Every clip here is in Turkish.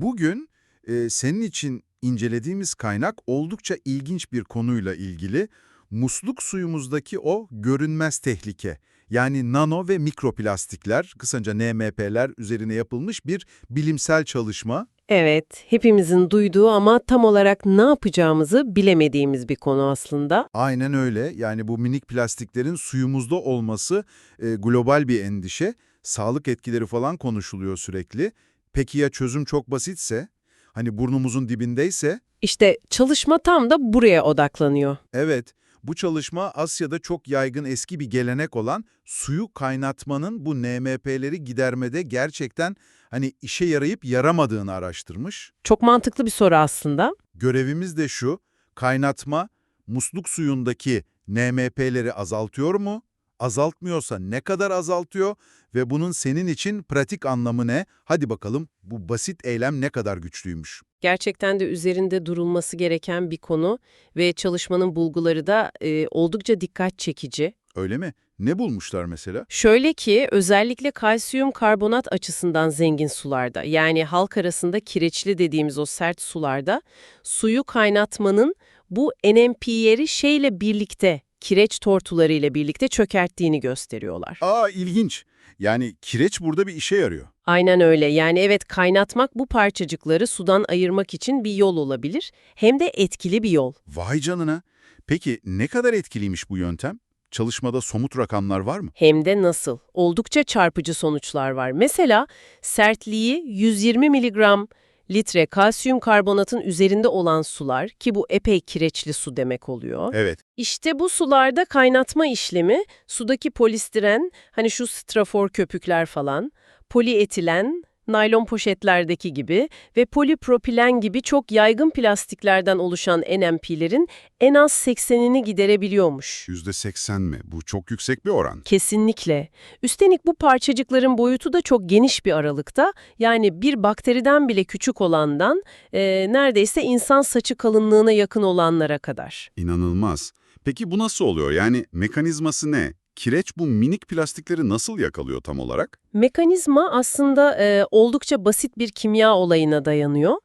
Bugün e, senin için incelediğimiz kaynak oldukça ilginç bir konuyla ilgili. Musluk suyumuzdaki o görünmez tehlike. Yani nano ve mikroplastikler, kısaca NMP'ler üzerine yapılmış bir bilimsel çalışma. Evet, hepimizin duyduğu ama tam olarak ne yapacağımızı bilemediğimiz bir konu aslında. Aynen öyle. Yani bu minik plastiklerin suyumuzda olması e, global bir endişe. Sağlık etkileri falan konuşuluyor sürekli. Peki ya çözüm çok basitse? Hani burnumuzun dibindeyse? İşte çalışma tam da buraya odaklanıyor. Evet, bu çalışma Asya'da çok yaygın eski bir gelenek olan suyu kaynatmanın bu NMP'leri gidermede gerçekten hani işe yarayıp yaramadığını araştırmış. Çok mantıklı bir soru aslında. Görevimiz de şu, kaynatma musluk suyundaki NMP'leri azaltıyor mu? Azaltmıyorsa ne kadar azaltıyor ve bunun senin için pratik anlamı ne? Hadi bakalım bu basit eylem ne kadar güçlüymüş. Gerçekten de üzerinde durulması gereken bir konu ve çalışmanın bulguları da e, oldukça dikkat çekici. Öyle mi? Ne bulmuşlar mesela? Şöyle ki özellikle kalsiyum karbonat açısından zengin sularda yani halk arasında kireçli dediğimiz o sert sularda suyu kaynatmanın bu NMP'leri şeyle birlikte kireç tortularıyla birlikte çökerttiğini gösteriyorlar. Aa ilginç. Yani kireç burada bir işe yarıyor. Aynen öyle. Yani evet kaynatmak bu parçacıkları sudan ayırmak için bir yol olabilir. Hem de etkili bir yol. Vay canına. Peki ne kadar etkiliymiş bu yöntem? Çalışmada somut rakamlar var mı? Hem de nasıl? Oldukça çarpıcı sonuçlar var. Mesela sertliği 120 miligram litre kalsiyum karbonatın üzerinde olan sular ki bu epey kireçli su demek oluyor. Evet. İşte bu sularda kaynatma işlemi sudaki polistiren, hani şu strafor köpükler falan, polietilen, naylon poşetlerdeki gibi ve polipropilen gibi çok yaygın plastiklerden oluşan NMP'lerin en az 80'ini giderebiliyormuş. %80 mi? Bu çok yüksek bir oran. Kesinlikle. Üstelik bu parçacıkların boyutu da çok geniş bir aralıkta. Yani bir bakteriden bile küçük olandan e, neredeyse insan saçı kalınlığına yakın olanlara kadar. İnanılmaz. Peki bu nasıl oluyor? Yani mekanizması ne? Kireç bu minik plastikleri nasıl yakalıyor tam olarak? Mekanizma aslında e, oldukça basit bir kimya olayına dayanıyor.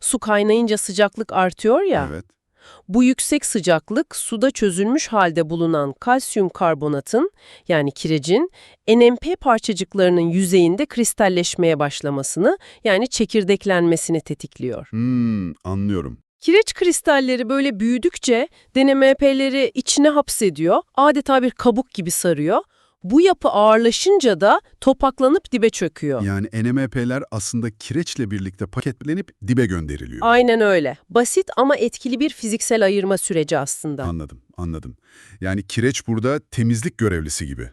Su kaynayınca sıcaklık artıyor ya. Evet. Bu yüksek sıcaklık suda çözülmüş halde bulunan kalsiyum karbonatın yani kirecin NMP parçacıklarının yüzeyinde kristalleşmeye başlamasını yani çekirdeklenmesini tetikliyor. Hmm, anlıyorum. Kireç kristalleri böyle büyüdükçe DNMP'leri içine hapsediyor, adeta bir kabuk gibi sarıyor. Bu yapı ağırlaşınca da topaklanıp dibe çöküyor. Yani NMP'ler aslında kireçle birlikte paketlenip dibe gönderiliyor. Aynen öyle. Basit ama etkili bir fiziksel ayırma süreci aslında. Anladım, anladım. Yani kireç burada temizlik görevlisi gibi.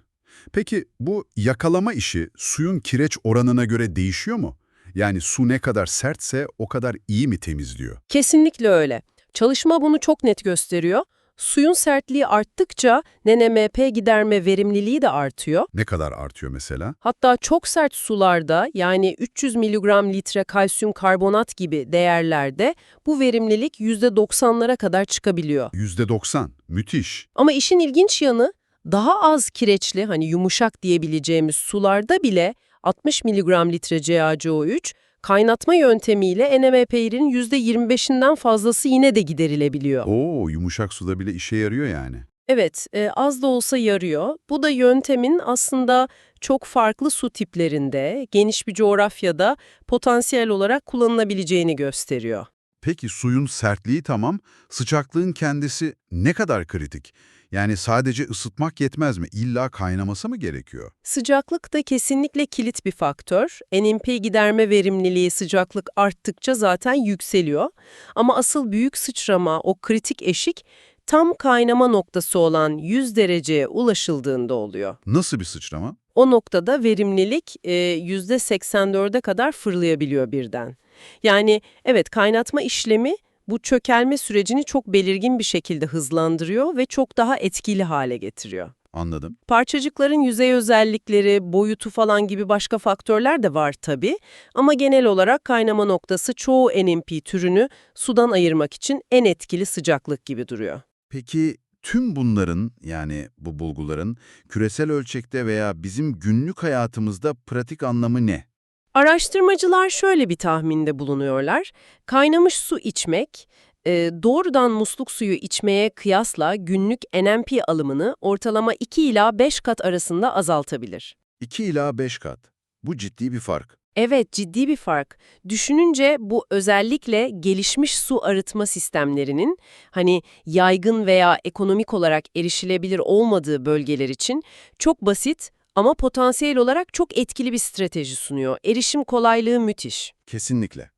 Peki bu yakalama işi suyun kireç oranına göre değişiyor mu? Yani su ne kadar sertse o kadar iyi mi temizliyor? Kesinlikle öyle. Çalışma bunu çok net gösteriyor. Suyun sertliği arttıkça NMP giderme verimliliği de artıyor. Ne kadar artıyor mesela? Hatta çok sert sularda yani 300 mg litre kalsiyum karbonat gibi değerlerde bu verimlilik %90'lara kadar çıkabiliyor. %90. Müthiş. Ama işin ilginç yanı daha az kireçli hani yumuşak diyebileceğimiz sularda bile 60 mg litre CaCO3 kaynatma yöntemiyle NMP'lerin %25'inden fazlası yine de giderilebiliyor. Oo, yumuşak suda bile işe yarıyor yani. Evet, e, az da olsa yarıyor. Bu da yöntemin aslında çok farklı su tiplerinde, geniş bir coğrafyada potansiyel olarak kullanılabileceğini gösteriyor. Peki suyun sertliği tamam, sıcaklığın kendisi ne kadar kritik? Yani sadece ısıtmak yetmez mi? İlla kaynaması mı gerekiyor? Sıcaklık da kesinlikle kilit bir faktör. NMP giderme verimliliği sıcaklık arttıkça zaten yükseliyor. Ama asıl büyük sıçrama, o kritik eşik tam kaynama noktası olan 100 dereceye ulaşıldığında oluyor. Nasıl bir sıçrama? O noktada verimlilik e, %84'e kadar fırlayabiliyor birden. Yani evet kaynatma işlemi bu çökelme sürecini çok belirgin bir şekilde hızlandırıyor ve çok daha etkili hale getiriyor. Anladım. Parçacıkların yüzey özellikleri, boyutu falan gibi başka faktörler de var tabii ama genel olarak kaynama noktası çoğu NMP türünü sudan ayırmak için en etkili sıcaklık gibi duruyor. Peki tüm bunların yani bu bulguların küresel ölçekte veya bizim günlük hayatımızda pratik anlamı ne? Araştırmacılar şöyle bir tahminde bulunuyorlar. Kaynamış su içmek, e, doğrudan musluk suyu içmeye kıyasla günlük NMP alımını ortalama 2 ila 5 kat arasında azaltabilir. 2 ila 5 kat. Bu ciddi bir fark. Evet, ciddi bir fark. Düşününce bu özellikle gelişmiş su arıtma sistemlerinin hani yaygın veya ekonomik olarak erişilebilir olmadığı bölgeler için çok basit ama potansiyel olarak çok etkili bir strateji sunuyor. Erişim kolaylığı müthiş. Kesinlikle.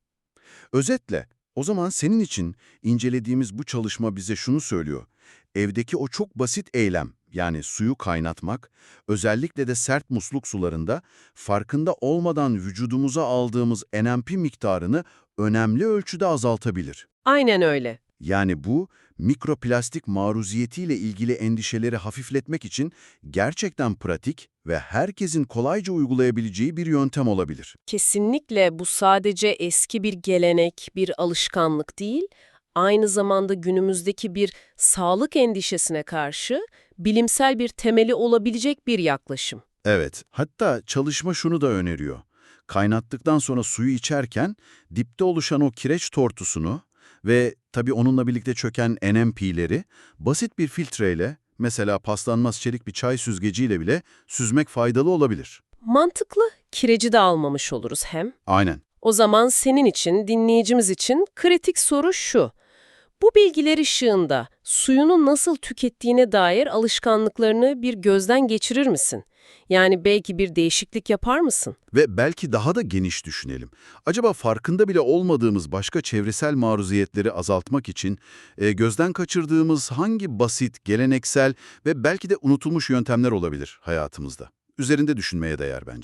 Özetle, o zaman senin için incelediğimiz bu çalışma bize şunu söylüyor. Evdeki o çok basit eylem, yani suyu kaynatmak, özellikle de sert musluk sularında farkında olmadan vücudumuza aldığımız NMP miktarını önemli ölçüde azaltabilir. Aynen öyle. Yani bu, mikroplastik maruziyetiyle ilgili endişeleri hafifletmek için gerçekten pratik ve herkesin kolayca uygulayabileceği bir yöntem olabilir. Kesinlikle bu sadece eski bir gelenek, bir alışkanlık değil, aynı zamanda günümüzdeki bir sağlık endişesine karşı bilimsel bir temeli olabilecek bir yaklaşım. Evet, hatta çalışma şunu da öneriyor. Kaynattıktan sonra suyu içerken dipte oluşan o kireç tortusunu ve tabii onunla birlikte çöken NMP'leri basit bir filtreyle, mesela paslanmaz çelik bir çay süzgeciyle bile süzmek faydalı olabilir. Mantıklı, kireci de almamış oluruz hem. Aynen. O zaman senin için, dinleyicimiz için kritik soru şu. Bu bilgiler ışığında suyunu nasıl tükettiğine dair alışkanlıklarını bir gözden geçirir misin? Yani belki bir değişiklik yapar mısın? Ve belki daha da geniş düşünelim. Acaba farkında bile olmadığımız başka çevresel maruziyetleri azaltmak için e, gözden kaçırdığımız hangi basit, geleneksel ve belki de unutulmuş yöntemler olabilir hayatımızda? Üzerinde düşünmeye değer bence.